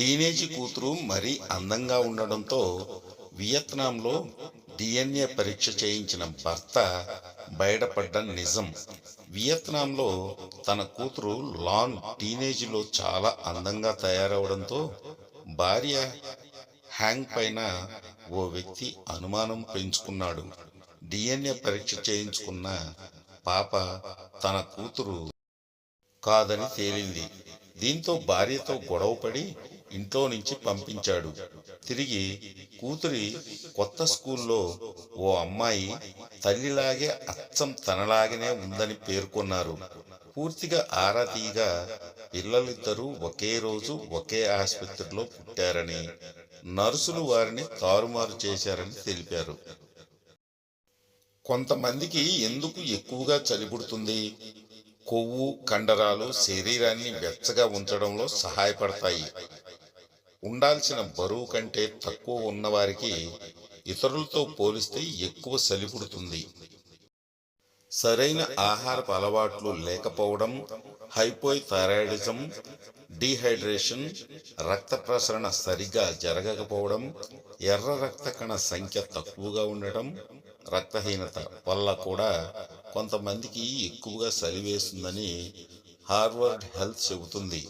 టీనేజీ కూతురు మరీ అందంగా ఉండడంతో వియత్నాంలో డిఎన్ఏ పరీక్ష చేయించిన భర్త బయటపడ్డ నిజం. వియత్నాంలో తన కూతురు లాన్ టీనేజీలో చాలా అందంగా తయారవడంతో భార్య హ్యాంగ్ పైన ఓ వ్యక్తి అనుమానం పెంచుకున్నాడు. డిఎన్ఏ పరీక్ష చేయించుకున్న పాప తన కూతురు కాదని తేలింది. దీంతో భార్యతో గొడవపడి ఇంట్లో నుంచి పంపించాడు. తిరిగి కూతురి కొత్త స్కూల్లో ఓ అమ్మాయి తల్లిలాగే అచ్చం తనలాగనే ఉందని పేర్కొన్నారు. పూర్తిగా ఆరా తీయగా పిల్లలిద్దరూ ఒకే రోజు ఒకే ఆసుపత్రిలో పుట్టారని నర్సులు వారిని తారుమారు చేశారని తెలిపారు. కొంతమందికి ఎందుకు ఎక్కువగా చలి పుడుతుంది కొవ్వు కండరాలు శరీరాన్ని వెచ్చగా ఉంచడంలో సహాయపడతాయి. ఉండాల్సిన బరువు కంటే తక్కువ ఉన్నవారికి ఇతరులతో పోలిస్తే ఎక్కువ చలి పుడుతుంది. సరైన ఆహారపు అలవాట్లు లేకపోవడం హైపోథైరాయిడిజం డీహైడ్రేషన్ రక్త ప్రసరణ సరిగా జరగకపోవడం ఎర్ర రక్త కణ సంఖ్య తక్కువగా ఉండటం రక్తహీనత వల్ల కూడా కొంతమందికి ఎక్కువగా చలి వేస్తుందని హార్వర్డ్ హెల్త్ చెబుతుంది.